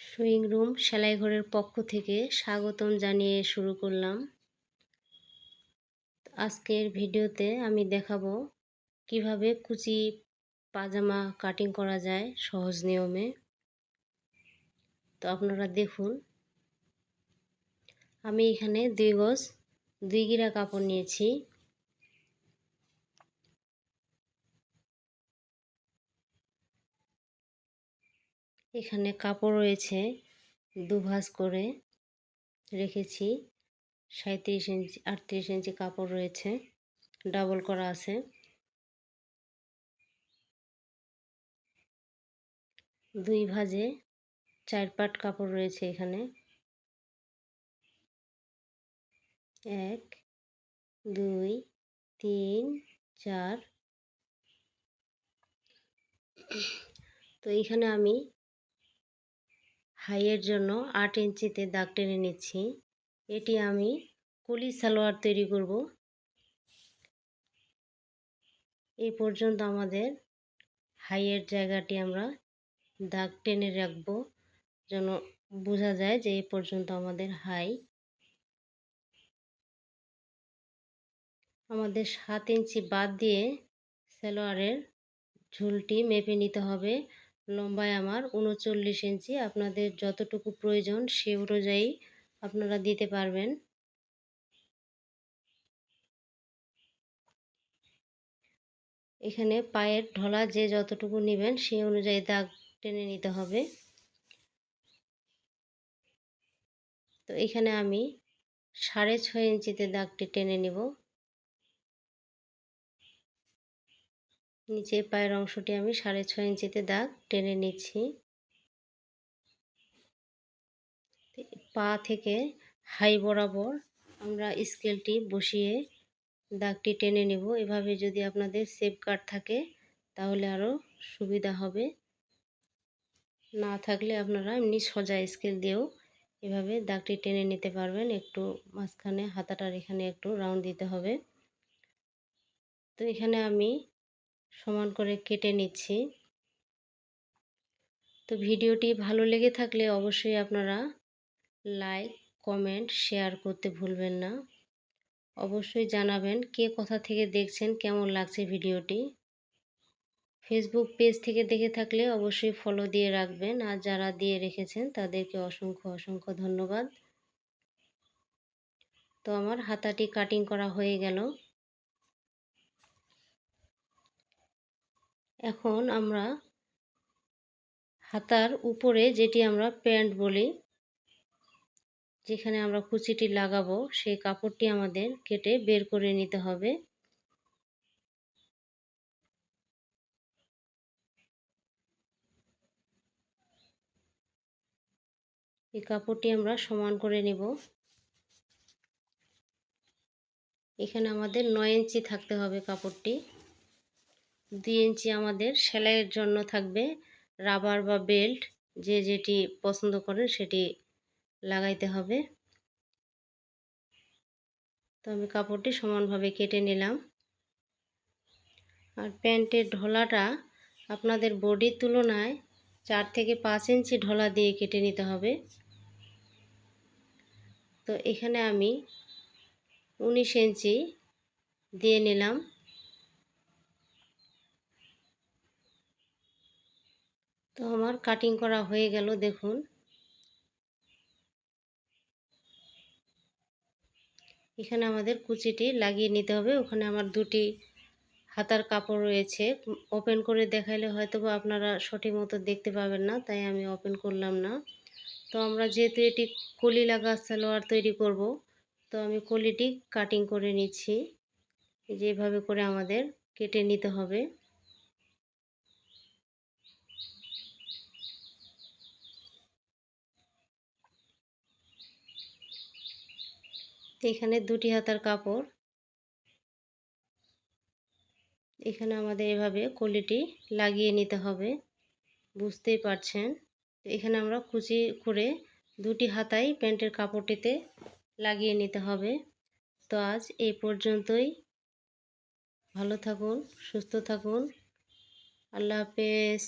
Swing room সেলাই ঘরের পক্ষ থেকে স্বাগতম জানিয়ে শুরু করলাম। আজকের ভিডিওতে আমি দেখাবো কীভাবে কুচি পাজামা কাটিং করা যায় সহজ নিয়মে। তো আপনারা দেখুন, আমি এখানে দুই গজ দুই গিরা কাপড় নিয়েছি। এখানে কাপড় রয়েছে দু দুভাজ করে রেখেছি। সাঁত্রিশ ইঞ্চি, আটত্রিশ ইঞ্চি কাপড় রয়েছে, ডাবল করা আছে। দুই ভাজে চার পাট কাপড় রয়েছে এখানে। এক, দুই, তিন, চার। তো এখানে আমি হাইয়ের জন্য আট ইঞ্চিতে দাগ টেনে নিচ্ছি। এটি আমি কুলি সালোয়ার তৈরি করব। এই পর্যন্ত আমাদের হাইয়ের জায়গাটি আমরা দাগ টেনে রাখব যেন বোঝা যায় যে এই পর্যন্ত আমাদের হাই আমাদের সাত ইঞ্চি বাদ দিয়ে সালোয়ারের ঝুলটি মেপে নিতে হবে। লম্বায় আমার উনচল্লিশ ইঞ্চি। আপনাদের যতটুকু প্রয়োজন সে অনুযায়ী আপনারা দিতে পারবেন। এখানে পায়ের ঢলা যে যতটুকু নেবেন সে অনুযায়ী দাগ টেনে নিতে হবে। তো এখানে আমি সাড়ে ছয় ইঞ্চিতে দাগটি টেনে নিব। নিচে পায়ের অংশটি আমি সাড়ে ছয় ইঞ্চিতে দাগ টেনে নিচ্ছি। পা থেকে হাই বরাবর আমরা স্কেলটি বসিয়ে দাগটি টেনে নেব। এভাবে যদি আপনাদের সেফ কাট থাকে, তাহলে আরও সুবিধা হবে। না থাকলে আপনারা এমনি সোজা স্কেল দিয়েও এভাবে দাগটি টেনে নিতে পারবেন। একটু মাঝখানে, হাতাটার এখানে একটু রাউন্ড দিতে হবে। তো এখানে আমি সমান করে কেটে নিচ্ছি। তো ভিডিওটি ভালো লেগে থাকলে অবশ্যই আপনারা লাইক, কমেন্ট, শেয়ার করতে ভুলবেন না। অবশ্যই জানাবেন কে কোথা থেকে দেখছেন, কেমন লাগছে ভিডিওটি। ফেসবুক পেজ থেকে দেখে থাকলে অবশ্যই ফলো দিয়ে রাখবেন। আর যারা দিয়ে রেখেছেন, তাদেরকে অসংখ্য অসংখ্য ধন্যবাদ। তো আমার হাতাটি কাটিং করা হয়ে গেল। এখন আমরা হাতার উপরে যেটি আমরা প্যান্ট বলি, যেখানে আমরা কুচিটি লাগাবো, সেই কাপড়টি আমাদের কেটে বের করে নিতে হবে। এই কাপড়টি আমরা সমান করে নিব। এখানে আমাদের নয় ইঞ্চি থাকতে হবে কাপড়টি। দুই ইঞ্চি আমাদের সেলাইয়ের জন্য থাকবে রাবার বা বেল্ট, যে যেটি পছন্দ করেন সেটি লাগাইতে হবে। তো আমি কাপড়টি সমানভাবে কেটে নিলাম। আর প্যান্টের ঢোলাটা আপনাদের বডির তুলনায় চার থেকে পাঁচ ইঞ্চি ঢোলা দিয়ে কেটে নিতে হবে। তো এখানে আমি উনিশ ইঞ্চি দিয়ে নিলাম। তো আমার কাটিং করা হয়ে গেল, দেখুন। এখানে আমাদের কুচিটি লাগিয়ে নিতে হবে। ওখানে আমার দুটি হাতার কাপড় রয়েছে। ওপেন করে দেখাইলে হয়তো বা আপনারা সঠিক মতো দেখতে পাবেন না, তাই আমি ওপেন করলাম না। তো আমরা যেহেতু এটি কলি লাগা সালোয়ার তৈরি করব, তো আমি কলিটি কাটিং করে নিচ্ছি। যেভাবে করে আমাদের কেটে নিতে হবে। এখানে দুটি হাতার কাপড়। এখানে আমাদের এভাবে কলিটি লাগিয়ে নিতে হবে। বুঝতেই পারছেন? এখানে আমরা কুচি করে দুটি হাতাই প্যান্টের কাপড়টিতে লাগিয়ে নিতে হবে। তো আজ এই পর্যন্তই। ভালো থাকুন, সুস্থ থাকুন। আল্লাহ হাফেজ।